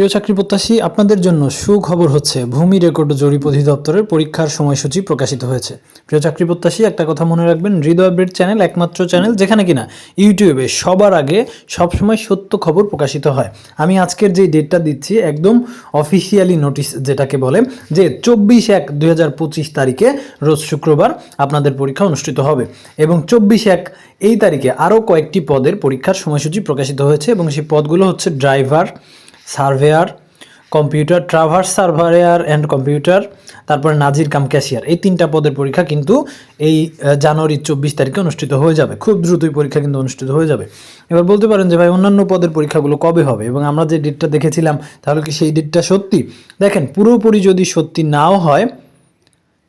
প্রিয় চাকরি প্রত্যাশী, আপনাদের জন্য সুখবর হচ্ছে, ভূমি রেকর্ড জরিপ অধিদপ্তরের পরীক্ষার সময়সূচি প্রকাশিত হয়েছে। প্রিয় চাকরি প্রত্যাশী, একটা কথা মনে রাখবেন, হৃদয় আপডেট চ্যানেল একমাত্র চ্যানেল যেখানে কিনা ইউটিউবে সবার আগে সবসময় সত্য খবর প্রকাশিত হয়। আমি আজকের যে ডেটটা দিচ্ছি, একদম অফিসিয়ালি নোটিশ যেটাকে বলে যে চব্বিশ এক দুই তারিখে রোজ শুক্রবার আপনাদের পরীক্ষা অনুষ্ঠিত হবে এবং চব্বিশ এক এই তারিখে আরও কয়েকটি পদের পরীক্ষার সময়সূচি প্রকাশিত হয়েছে এবং সেই পদগুলো হচ্ছে driver surveyor computer traverse surveyor and computer তারপরে নাজির কাম ক্যাশিয়ার। এই তিনটা পদের পরীক্ষা কিন্তু এই আহ, জানুয়ারির চব্বিশ তারিখে অনুষ্ঠিত হয়ে যাবে। খুব দ্রুতই পরীক্ষা কিন্তু অনুষ্ঠিত হয়ে যাবে। এবার বলতে পারেন যে ভাই অন্যান্য পদের পরীক্ষাগুলো কবে হবে? এবং আমরা যে ডেটটা দেখেছিলাম তাহলে কি সেই ডেটটা সত্যি? দেখেন পুরোপুরি যদি সত্যি নাও হয়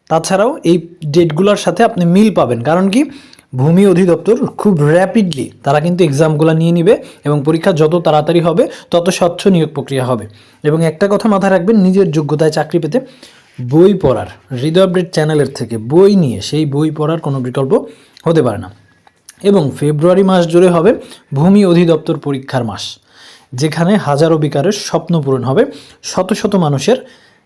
তাছাড়াও এই ডেটগুলোর সাথে আপনি মিল পাবেন। কারণ কি? ভূমি অধিদপ্তর খুব র্যাপিডলি তারা কিন্তু এক্সামগুলো নিয়ে নিবে এবং পরীক্ষা যত তাড়াতাড়ি হবে, তত স্বচ্ছ নিয়োগ প্রক্রিয়া হবে। এবং একটা কথা মাথায় রাখবেন, নিজের যোগ্যতায় চাকরি পেতে বই পড়ার, হৃদয় আপডেট চ্যানেলের থেকে বই নিয়ে সেই বই পড়ার কোনো বিকল্প হতে পারে না। এবং ফেব্রুয়ারি মাস জুড়ে হবে ভূমি অধিদপ্তর পরীক্ষার মাস, যেখানে হাজারো বিকারের স্বপ্ন পূরণ হবে। শত শত মানুষের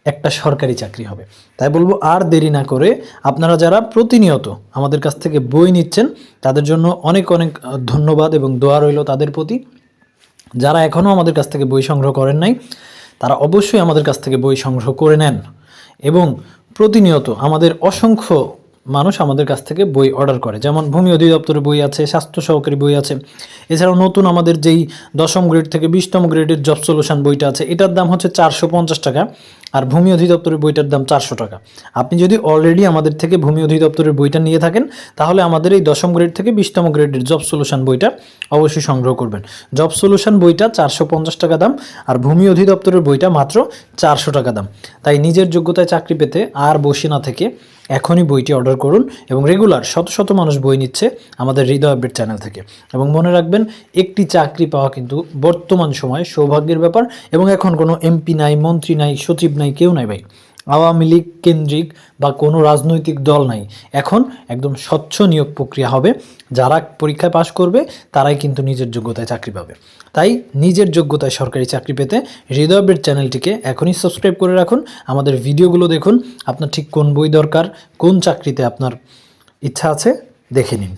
একটা সরকারি চাকরি হবে। তাই বলব, আর দেরি না করে আপনারা যারা প্রতিনিয়ত আমাদের কাছ থেকে বই নিচ্ছেন, তাদের জন্য অনেক অনেক ধন্যবাদ এবং দোয়া রইল তাদের প্রতি। যারা এখনও আমাদের কাছ থেকে বই সংগ্রহ করেন নাই, তারা অবশ্যই আমাদের কাছ থেকে বই সংগ্রহ করে নেন। এবং প্রতিনিয়ত আমাদের অসংখ্য মানুষ আমাদের কাছ থেকে বই অর্ডার করে। যেমন ভূমি অধিদপ্তরের বই আছে, স্বাস্থ্য সহকারী বই আছে। এছাড়াও নতুন আমাদের যেই দশম গ্রেড থেকে বিশতম গ্রেডের জব সলিউশন বইটা আছে, এটার দাম হচ্ছে চারশো পঞ্চাশ টাকা আর ভূমি অধিদপ্তরের বইটার দাম চারশো টাকা। আপনি যদি অলরেডি আমাদের থেকে ভূমি অধিদপ্তরের বইটা নিয়ে থাকেন, তাহলে আমাদের এই দশম গ্রেড থেকে বিশতম গ্রেডের জব সলিউশন বইটা অবশ্যই সংগ্রহ করবেন। জব সলিউশন বইটা চারশো পঞ্চাশ টাকা দাম আর ভূমি অধিদপ্তরের বইটা মাত্র চারশো টাকা দাম। তাই নিজের যোগ্যতায় চাকরি পেতে আর বসে না থেকে এখনই বইটি অর্ডার করুন এবং রেগুলার শত শত মানুষ বই নিচ্ছে আমাদের হৃদয় আপডেট চ্যানেল থেকে। এবং মনে রাখবেন, একটি চাকরি পাওয়া কিন্তু বর্তমান সময়ে সৌভাগ্যের ব্যাপার এবং এখন কোনো এমপি নাই, মন্ত্রী নাই, সচিব নাই, কেউ নাই ভাই। আওয়ামী লীগ কেন্দ্রিক বা কোনো রাজনৈতিক দল নাই। এখন একদম স্বচ্ছ নিয়োগ প্রক্রিয়া হবে। যারা পরীক্ষায় পাশ করবে, তারাই কিন্তু নিজের যোগ্যতায় চাকরি পাবে। তাই নিজের যোগ্যতায় সরকারি চাকরি পেতে হৃদয় আপডেট চ্যানেলটিকে এখনই সাবস্ক্রাইব করে রাখুন। আমাদের ভিডিওগুলো দেখুন। আপনার ঠিক কোন বই দরকার, কোন চাকরিতে আপনার ইচ্ছা আছে, দেখে নিন।